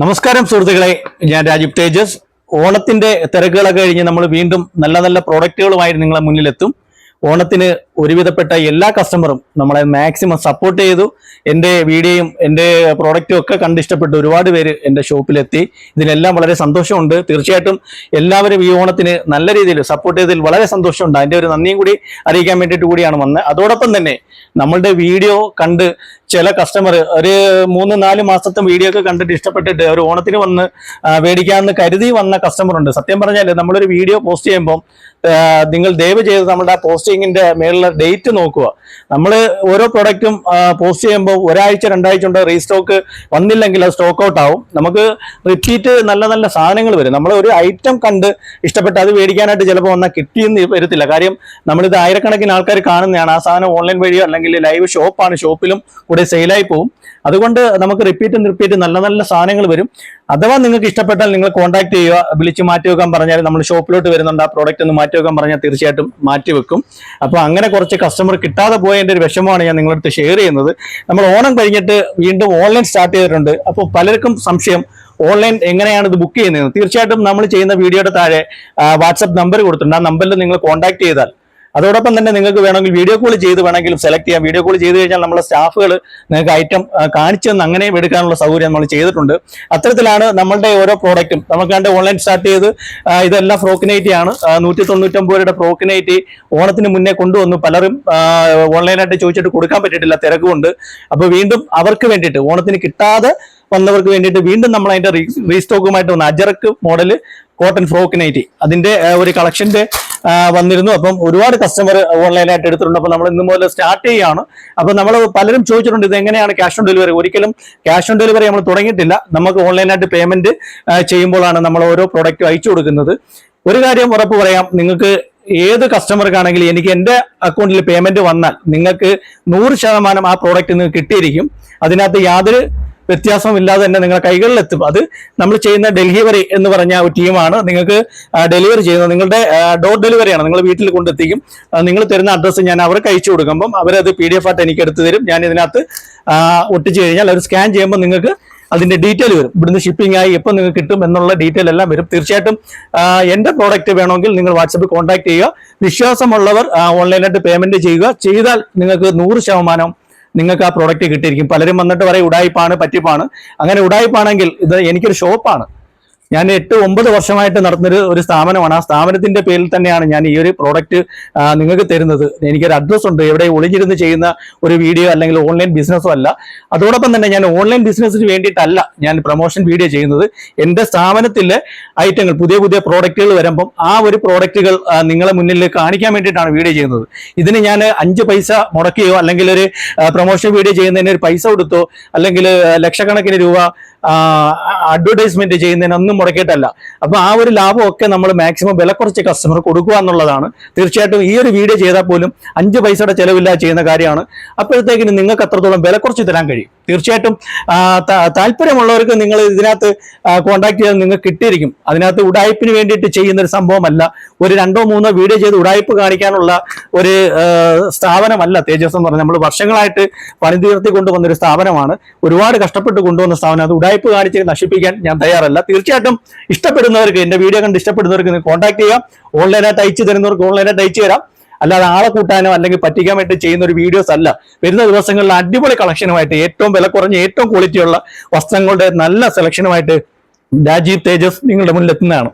നമസ്കാരം സുഹൃത്തുക്കളെ. ഞാൻ രാജീവ് തേജസ്. ഓണത്തിന്റെ തിരക്കുകളൊക്കെ കഴിഞ്ഞ് നമ്മൾ വീണ്ടും നല്ല നല്ല പ്രോഡക്റ്റുകളുമായി നിങ്ങളെ മുന്നിലെത്തും. ഓണത്തിന് ഒരുവിധപ്പെട്ട എല്ലാ കസ്റ്റമറും നമ്മളെ മാക്സിമം സപ്പോർട്ട് ചെയ്തു. എന്റെ വീഡിയോയും എന്റെ പ്രോഡക്റ്റും ഒക്കെ കണ്ടിഷ്ടപ്പെട്ട് ഒരുപാട് പേര് എന്റെ ഷോപ്പിലെത്തി ഇതിനെല്ലാം വളരെ സന്തോഷമുണ്ട്. തീർച്ചയായിട്ടും എല്ലാവരും ഈ ഓണത്തിന് നല്ല രീതിയിൽ സപ്പോർട്ട് ചെയ്തതിൽ വളരെ സന്തോഷമുണ്ട്. അതിന്റെ ഒരു നന്ദിയും കൂടി അറിയിക്കാൻ വേണ്ടിയിട്ട് കൂടിയാണ് വന്നത്. അതോടൊപ്പം തന്നെ നമ്മളുടെ വീഡിയോ കണ്ട് ചില കസ്റ്റമർ ഒരു മൂന്ന് നാല് മാസത്തെ വീഡിയോ ഒക്കെ കണ്ടിട്ട് ഇഷ്ടപ്പെട്ടിട്ട് ഒരു ഓണത്തിന് വന്ന് മേടിക്കാമെന്ന് കരുതി വന്ന കസ്റ്റമർ ഉണ്ട്. സത്യം പറഞ്ഞാൽ നമ്മളൊരു വീഡിയോ പോസ്റ്റ് ചെയ്യുമ്പോൾ നിങ്ങൾ ദയവ് ചെയ്ത് നമ്മുടെ ആ പോസ്റ്റിങ്ങിന്റെ മേളിലെ ഡേറ്റ് നോക്കുക. നമ്മൾ ഓരോ പ്രൊഡക്റ്റും പോസ്റ്റ് ചെയ്യുമ്പോൾ ഒരാഴ്ച രണ്ടാഴ്ച കൊണ്ട് റീസ്റ്റോക്ക് വന്നില്ലെങ്കിൽ അത് സ്റ്റോക്ക് ഔട്ട് ആവും. നമുക്ക് റിപ്പീറ്റ് നല്ല നല്ല സാധനങ്ങൾ വരും. നമ്മൾ ഒരു ഐറ്റം കണ്ട് ഇഷ്ടപ്പെട്ട് അത് മേടിക്കാനായിട്ട് ചിലപ്പോൾ വന്നാൽ കിട്ടിയെന്ന് വരത്തില്ല. കാര്യം നമ്മളിത് ആയിരക്കണക്കിന് ആൾക്കാർ കാണുന്നതാണ്. ആ സാധനം ഓൺലൈൻ വഴിയോ അല്ലെങ്കിൽ ലൈവ് ഷോപ്പാണ് ഷോപ്പിലും കൂടെ സെയിലായി പോകും അതുകൊണ്ട് നമുക്ക് റിപ്പീറ്റ് റിപ്പീറ്റ് നല്ല നല്ല സാധനങ്ങൾ വരും. അഥവാ നിങ്ങൾക്ക് ഇഷ്ടപ്പെട്ടാൽ നിങ്ങൾ കോൺടാക്ട് ചെയ്യുക വിളിച്ച് മാറ്റി വെക്കാൻ പറഞ്ഞാൽ നമ്മൾ ഷോപ്പിലോട്ട് വരുന്നുണ്ട് ആ പ്രോഡക്റ്റ് ഒന്ന് മാറ്റി വെക്കാൻ പറഞ്ഞാൽ തീർച്ചയായിട്ടും മാറ്റി വെക്കും. അപ്പോൾ അങ്ങനെ കുറച്ച് കസ്റ്റമർ കിട്ടാതെ പോയതിന്റെ ഒരു വിഷമമാണ് ഞാൻ നിങ്ങളടുത്ത് ഷെയർ ചെയ്യുന്നത്. നമ്മൾ ഓണം കഴിഞ്ഞിട്ട് വീണ്ടും ഓൺലൈൻ സ്റ്റാർട്ട് ചെയ്തിട്ടുണ്ട്. അപ്പോൾ പലർക്കും സംശയം ഓൺലൈൻ എങ്ങനെയാണ് ഇത് ബുക്ക് ചെയ്യുന്നത്? തീർച്ചയായിട്ടും നമ്മൾ ചെയ്യുന്ന വീഡിയോയുടെ താഴെ വാട്സപ്പ് നമ്പർ കൊടുത്തിട്ടുണ്ട്. ആ നമ്പറിൽ നിങ്ങൾ കോൺടാക്ട് ചെയ്താൽ അതോടൊപ്പം തന്നെ നിങ്ങൾക്ക് വേണമെങ്കിൽ വീഡിയോ കോൾ ചെയ്ത് വേണമെങ്കിലും സെലക്ട് ചെയ്യാം. വീഡിയോ കോൾ ചെയ്ത് കഴിഞ്ഞാൽ നമ്മുടെ സ്റ്റാഫുകൾ നിങ്ങൾക്ക് ഐറ്റം കാണിച്ചു തന്ന് അങ്ങനെയും എടുക്കാനുള്ള സൗകര്യം നമ്മൾ ചെയ്തിട്ടുണ്ട്. അത്തരത്തിലാണ് നമ്മളുടെ ഓരോ പ്രോഡക്റ്റും നമുക്ക് കണ്ട് ഓൺലൈൻ സ്റ്റാർട്ട് ചെയ്ത് ഇതെല്ലാം ഫ്രോക്കിനൈറ്റി ആണ്. നൂറ്റി തൊണ്ണൂറ്റൊമ്പത് രൂപയുടെ ഫ്രോക്കിനൈറ്റി ഓണത്തിന് മുന്നേ കൊണ്ടുവന്നു. പലരും ഓൺലൈനായിട്ട് ചോദിച്ചിട്ട് കൊടുക്കാൻ പറ്റിയിട്ടില്ല തിരക്കുകൊണ്ട്. അപ്പോൾ വീണ്ടും അവർക്ക് വേണ്ടിയിട്ട് ഓണത്തിന് കിട്ടാതെ വന്നവർക്ക് വേണ്ടിയിട്ട് വീണ്ടും നമ്മൾ അതിന്റെ റീസ്റ്റോക്കുമായിട്ട് വന്ന്. Ajrak model cotton frock nighty അതിന്റെ ഒരു കളക്ഷന്റെ വന്നിരുന്നു. അപ്പം ഒരുപാട് കസ്റ്റമർ ഓൺലൈനായിട്ട് എടുത്തിട്ടുണ്ട്. അപ്പോൾ നമ്മൾ ഇന്ന് മുതൽ സ്റ്റാർട്ട് ചെയ്യുകയാണ് അപ്പോൾ നമ്മൾ പലരും ചോദിച്ചിട്ടുണ്ട് ഇത് എങ്ങനെയാണ് ക്യാഷ് ഓൺ ഡെലിവറി ഒരിക്കലും ക്യാഷ് ഓൺ ഡെലിവറി നമ്മൾ തുടങ്ങിയിട്ടില്ല. നമുക്ക് ഓൺലൈനായിട്ട് പേയ്മെന്റ് ചെയ്യുമ്പോഴാണ് നമ്മൾ ഓരോ പ്രോഡക്റ്റും അയച്ചു കൊടുക്കുന്നത്. ഒരു കാര്യം ഉറപ്പ് പറയാം. നിങ്ങൾക്ക് ഏത് കസ്റ്റമർക്കാണെങ്കിലും എനിക്ക് എന്റെ അക്കൗണ്ടിൽ പേയ്മെന്റ് വന്നാൽ നിങ്ങൾക്ക് നൂറ് ശതമാനം ആ പ്രോഡക്റ്റ് നിങ്ങൾക്ക് കിട്ടിയിരിക്കും. അതിനകത്ത് യാതൊരു വ്യത്യാസമില്ലാതെ തന്നെ നിങ്ങളുടെ കൈകളിലെത്തും. അത് നമ്മൾ ചെയ്യുന്ന ഡെലിവറി എന്ന് പറഞ്ഞ ഒരു ടീമാണ്. നിങ്ങൾക്ക് ഡെലിവറി ചെയ്യുന്നത് നിങ്ങളുടെ ഡോർ ഡെലിവറിയാണ് നിങ്ങൾ വീട്ടിൽ കൊണ്ടെത്തിക്കും. നിങ്ങൾ തരുന്ന അഡ്രസ്സ് ഞാൻ അവർക്ക് അയച്ചു കൊടുക്കുമ്പം അവരത് പി ഡി എഫ് ആയിട്ട് എനിക്ക് എടുത്തു തരും. ഞാൻ ഇതിനകത്ത് ഒട്ടിച്ചു കഴിഞ്ഞാൽ അവർ സ്കാൻ ചെയ്യുമ്പോൾ നിങ്ങൾക്ക് അതിന്റെ ഡീറ്റെയിൽ വരും. ഇവിടുന്ന് ഷിപ്പിംഗ് ആയി എപ്പോൾ നിങ്ങൾക്ക് കിട്ടും എന്നുള്ള ഡീറ്റെയിൽ എല്ലാം വരും. തീർച്ചയായിട്ടും എന്റെ പ്രോഡക്റ്റ് വേണമെങ്കിൽ നിങ്ങൾ വാട്സപ്പിൽ കോൺടാക്ട് ചെയ്യുക. വിശ്വാസമുള്ളവർ ഓൺലൈനായിട്ട് പേയ്മെന്റ് ചെയ്യുക. ചെയ്താൽ നിങ്ങൾക്ക് നൂറ് ശതമാനം നിങ്ങൾക്ക് ആ പ്രോഡക്റ്റ് കിട്ടിയിരിക്കും. പലരും വന്നിട്ട് പറയും ഉടായ്പാണ് പറ്റിപ്പാണ്. അങ്ങനെ ഉടായ്പാണെങ്കിൽ ഇത് എനിക്കൊരു ഷോപ്പാണ് ഞാൻ എട്ട് ഒമ്പത് വർഷമായിട്ട് നടത്തുന്നൊരു ഒരു സ്ഥാപനമാണ്. ആ സ്ഥാപനത്തിന്റെ പേരിൽ തന്നെയാണ് ഞാൻ ഈ ഒരു പ്രോഡക്റ്റ് നിങ്ങൾക്ക് തരുന്നത്. എനിക്കൊരു അഡ്രസ് ഉണ്ട്. എവിടെ ഒളിഞ്ഞിരുന്ന് ചെയ്യുന്ന ഒരു വീഡിയോ അല്ലെങ്കിൽ ഓൺലൈൻ ബിസിനസ്സോ അല്ല. അതോടൊപ്പം തന്നെ ഞാൻ ഓൺലൈൻ ബിസിനസ്സിന് വേണ്ടിയിട്ടല്ല ഞാൻ പ്രൊമോഷൻ വീഡിയോ ചെയ്യുന്നത്. എന്റെ സ്ഥാപനത്തിലെ ഐറ്റങ്ങൾ പുതിയ പുതിയ പ്രോഡക്റ്റുകൾ വരുമ്പം ആ ഒരു പ്രോഡക്റ്റുകൾ നിങ്ങളെ മുന്നിൽ കാണിക്കാൻ വേണ്ടിയിട്ടാണ് വീഡിയോ ചെയ്യുന്നത്. ഇതിന് ഞാൻ അഞ്ച് പൈസ മുടക്കുകയോ അല്ലെങ്കിൽ ഒരു പ്രൊമോഷൻ വീഡിയോ ചെയ്യുന്നതിന് ഒരു പൈസ കൊടുത്തോ അല്ലെങ്കിൽ ലക്ഷക്കണക്കിന് രൂപ അഡ്വർടൈസ്മെന്റ് ചെയ്യുന്നതിനൊന്നും മുടക്കിയിട്ടല്ല. അപ്പൊ ആ ഒരു ലാഭമൊക്കെ നമ്മൾ മാക്സിമം വില കുറച്ച് കസ്റ്റമർ കൊടുക്കുക എന്നുള്ളതാണ്. തീർച്ചയായിട്ടും ഈ ഒരു വീഡിയോ ചെയ്താൽ പോലും അഞ്ച് പൈസയുടെ ചെലവില്ലാതെ ചെയ്യുന്ന കാര്യമാണ്. അപ്പോഴത്തേക്കിന് നിങ്ങൾക്ക് അത്രത്തോളം വില കുറച്ച് തരാൻ കഴിയും. തീർച്ചയായിട്ടും താല്പര്യമുള്ളവർക്ക് നിങ്ങൾ ഇതിനകത്ത് കോൺടാക്ട് ചെയ്താൽ നിങ്ങൾക്ക് കിട്ടിയിരിക്കും. അതിനകത്ത് ഉടായ്പിന് വേണ്ടിയിട്ട് ചെയ്യുന്ന ഒരു സംഭവമല്ല. ഒരു രണ്ടോ മൂന്നോ വീഡിയോ ചെയ്ത് ഉടായ്പ് കാണിക്കാനുള്ള ഒരു സ്ഥാപനമല്ല തേജസ് എന്ന് പറഞ്ഞാൽ. നമ്മൾ വർഷങ്ങളായിട്ട് പണിതീർത്തി കൊണ്ടുവന്ന ഒരു സ്ഥാപനമാണ്. ഒരുപാട് കഷ്ടപ്പെട്ട് കൊണ്ടുവന്ന സ്ഥാപനം. അത് ഉടായ്പ കാണിച്ച് നശിപ്പിക്കാൻ ഞാൻ തയ്യാറല്ല. തീർച്ചയായിട്ടും ഇഷ്ടപ്പെടുന്നവർക്ക് എന്റെ വീഡിയോ കണ്ട് ഇഷ്ടപ്പെടുന്നവർക്ക് കോൺടാക്ട് ചെയ്യാം. ഓൺലൈനായിട്ട് അയച്ചു തരുന്നവർക്ക് ഓൺലൈനായിട്ട് അയച്ചു തരാം. അല്ലാതെ ആളെ കൂട്ടാനോ അല്ലെങ്കിൽ പറ്റിക്കാൻ വേണ്ടി ചെയ്യുന്ന ഒരു വീഡിയോസ് അല്ല. വരുന്ന ദിവസങ്ങളിൽ അടിപൊളി കളക്ഷനുമായിട്ട് ഏറ്റവും വില കുറഞ്ഞ ഏറ്റവും ക്വാളിറ്റിയുള്ള വസ്ത്രങ്ങളുടെ നല്ല സെലക്ഷനുമായിട്ട് രാജീവ് തേജസ് നിങ്ങളുടെ മുന്നിൽ എത്തുന്നതാണ്